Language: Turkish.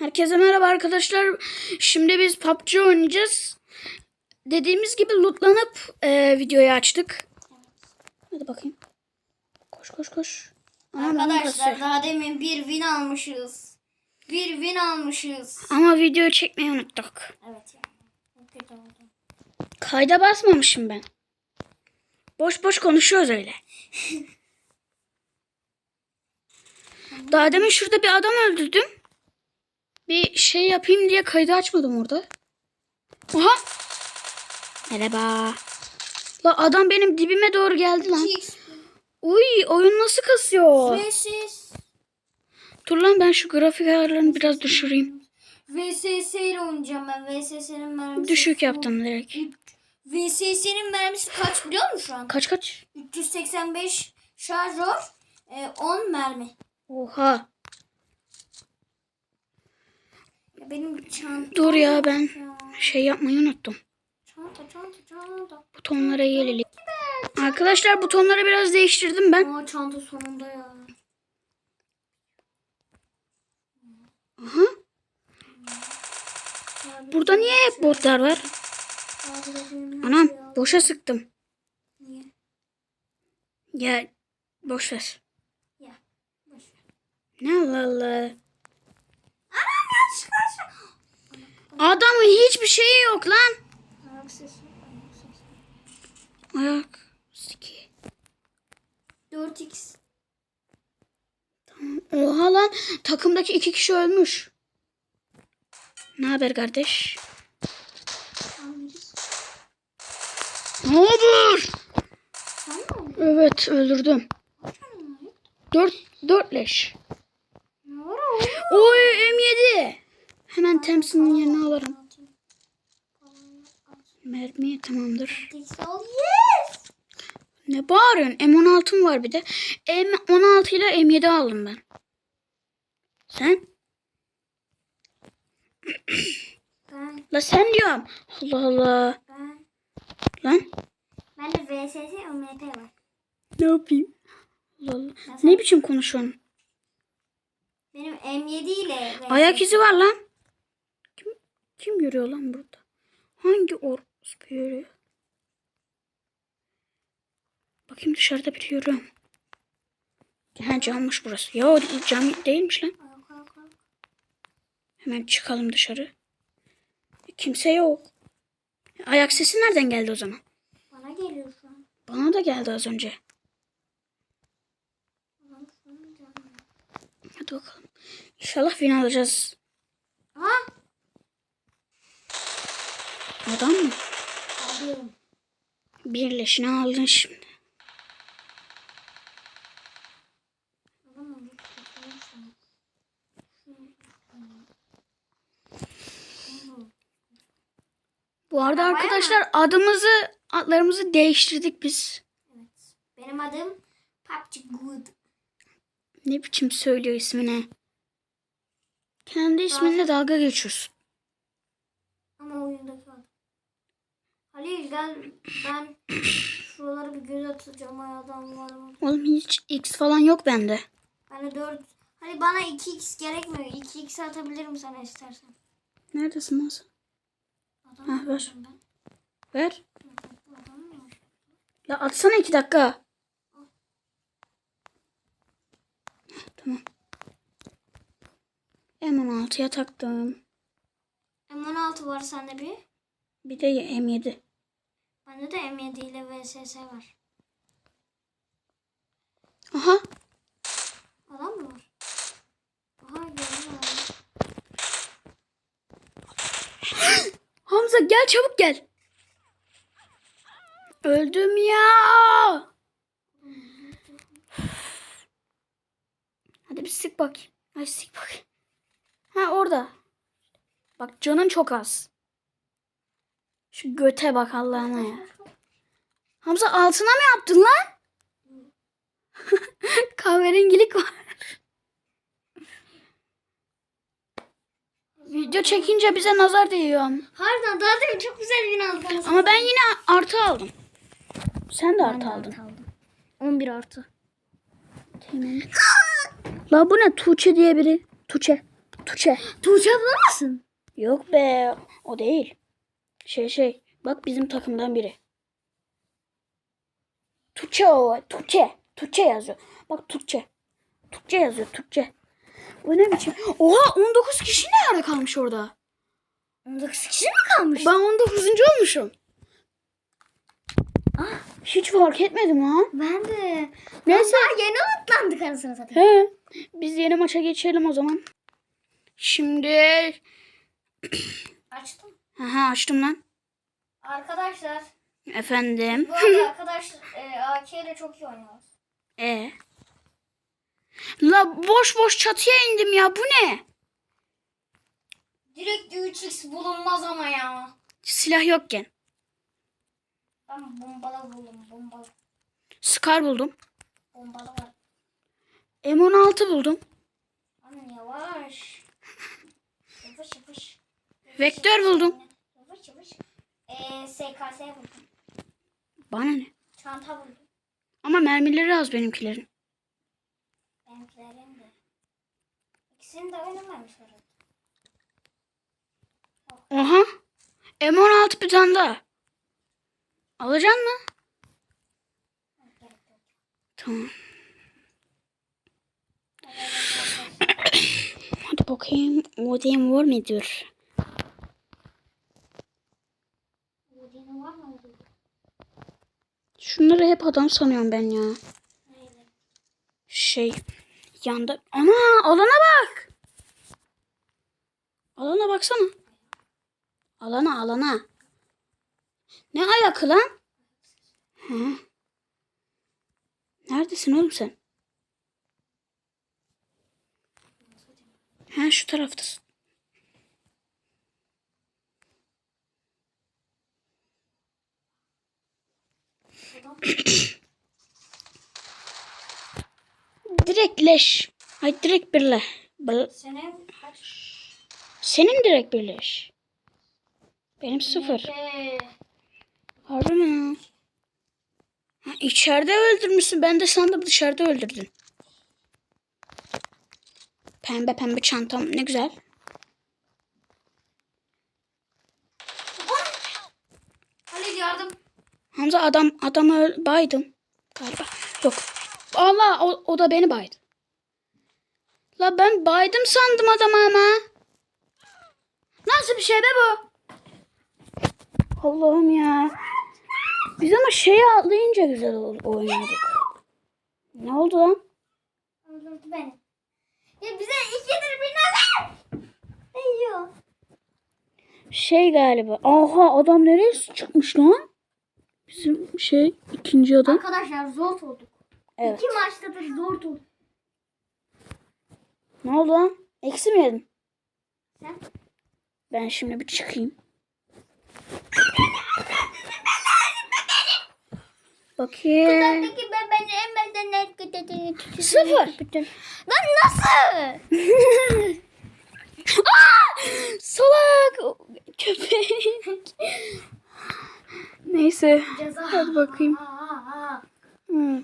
Herkese merhaba arkadaşlar. Şimdi biz PUBG oynayacağız. Dediğimiz gibi lootlanıp e, videoyu açtık. Hadi bakayım. Koş koş koş. Anam Arkadaşlar daha demin bir win almışız. Bir win almışız. Ama videoyu çekmeyi unuttuk. Evet ya. Oldu. Kayda basmamışım ben. Boş boş konuşuyoruz öyle. Daha demin şurada bir adam öldürdüm. Bir şey yapayım diye kaydı açmadım orada. Aha. Merhaba. La adam benim dibime doğru geldi lan. Uy oyun nasıl kasıyor? vs Dur lan ben şu grafik ayarlarını biraz düşüreyim. VSS ile oynayacağım ben. VSS'nin mermisi. Düşük yaptım direkt. VSS'nin mermisi kaç biliyor musun şu an? Kaç kaç? 385 şarjör, e, 10 mermi. Oha. Ya benim çantam. Dur ya ben Ya. şey yapmayı unuttum. Çanta çanta çanta. Butonlara gelelim. Arkadaşlar butonları biraz değiştirdim ben. Aa çanta sonunda ya. Aha. Burada niye hep botlar var? Anam boşa sıktım. Niye? Ya boş ver. Ya. Boş ver. Ne Allah Allah. Adamın hiçbir şeyi yok lan. Ayak sesi. Ayak. Siki. 4x. Oha lan takımdaki iki kişi ölmüş. Ne haber kardeş? Ne aldın? Evet öldürdüm. Dört, dört leş. Oy M7. Hemen temsilin yerine alırım. Mermi tamamdır. Yes. Ne bağırıyorsun? M16'm var bir de. M16 ile M7 aldım ben. Sen? Ben, La sen diyorum. Allah Allah. ben. Lan Ben de VSS UMP var. ne yapayım? Allah Allah. Ne biçim konuşuyorsun? Benim M7 ile. Ayak izi var lan. Kim, kim yürüyor lan burada? Hangi orospu yürüyor? Bakayım dışarıda biri yürüyor. Ha cammış burası. Ya cam değilmiş lan. Hemen çıkalım dışarı. Kimse yok. Ayak sesi nereden geldi o zaman? Bana geliyor şu an. Bana da geldi az önce. Bana şu an gelmiyor. Hadi bakalım. İnşallah win alacağız. Ha? Adam mı? Alıyorum. Birleşini aldın şimdi. Bu arada Arabaya arkadaşlar adımızı adlarımızı değiştirdik biz. Evet. Benim adım PUBG Good. Ne biçim söylüyor ismini? Kendi isminle dalga geçiyorsun. Ama oyundaki adım. Halil gel ben şuralara bir göz atacağım ay adam var mı? Oğlum hiç X falan yok bende. Ben de 4 Hani bana 2x gerekmiyor. 2x atabilirim sana istersen. Neredesin lan sen? Adam mı ver. ben? Ver. Adam? Ya atsana iki dakika. Tamam. M16'ya taktım. M16 var sende bir. Bir de M7. Bende de M7 ile VSS var. Aha. Adam mı var? Aha gördüm. Hamza gel çabuk gel. Öldüm ya. Hadi bir sık bakayım. Ay sık bakayım. Ha orada. Bak canın çok az. Şu göte bak Allah'ına ya. Hamza altına mı yaptın lan? Kahverengilik var. Video çekince bize nazar değiyor. Harbiden daha demin çok güzel bir aldınız. Ama ben yine artı aldım. Sen de artı aldın. 11 artı. Tamam. La bu ne? Tuğçe diye biri. Tuğçe. Tuğçe. Tuğçe abla mısın? Yok be o değil. Şey şey bak bizim takımdan biri. Tuğçe o Tuğçe. Tuğçe yazıyor. Bak Tuğçe. Tuğçe yazıyor Tuğçe. Bu ne biçim? Oha 19 kişi ne ara kalmış orada? 19 kişi mi kalmış? Ben 19. olmuşum. Ah. Hiç fark etmedim ha. Ben de. Neyse. Daha yeni atlandık anasını satayım. He. Biz yeni maça geçelim o zaman. Şimdi Açtım. Aha açtım lan. Arkadaşlar. Efendim. Bu arada arkadaş e, AK ile çok iyi oynuyoruz. E. La boş boş çatıya indim ya. Bu ne? Direkt 3x bulunmaz ama ya. Silah yokken. Ben bombalı buldum. Bombalı. Scar buldum. Bombalı var. M16 buldum. Anne yavaş. Yavaş yavaş. Vektör buldum. Yavaş yavaş. Ee, SKS buldum. Bana ne? Çanta buldum. Ama mermileri az benimkilerin. Benimkilerin de. İkisini de oynamamışlar. Oha. M16 bir tane daha. Alacaksın mı? Tamam. Hadi bakayım. Odin var mıdır? Şunları hep adam sanıyorum ben ya. Şey yanda. Ana alana bak. Alana baksana. Alana alana. Ne ayakı lan? Hı. Neredesin oğlum sen? Ha şu taraftasın. Adam Direkt leş. Ay direkt birle. Bil- senin kaç? Senin direkt birleş. Benim sıfır. Harbi mi? Ha, içeride öldürmüşsün. Ben de sandım dışarıda öldürdün. Pembe pembe çantam ne güzel. Halil yardım. Hamza adam adamı baydım galiba. Yok. Allah o, o da beni baydı. La ben baydım sandım adamı ama. Nasıl bir şey be bu? Allah'ım ya. Biz ama şeyi atlayınca güzel oynadık. Ne oldu lan? Öldürdü beni. Ya bize ikidir bir nazar. Şey galiba. Aha adam nereye çıkmış lan? Bizim şey ikinci adam. Arkadaşlar zor olduk. Evet. İki maçtadır zor olduk. Ne oldu lan? Eksi mi yedin? Sen? Ben şimdi bir çıkayım. Bakayım. Sıfır. Lan nasıl? Aa! Salak köpek. Neyse. Ceza. Hadi bakayım. Hmm.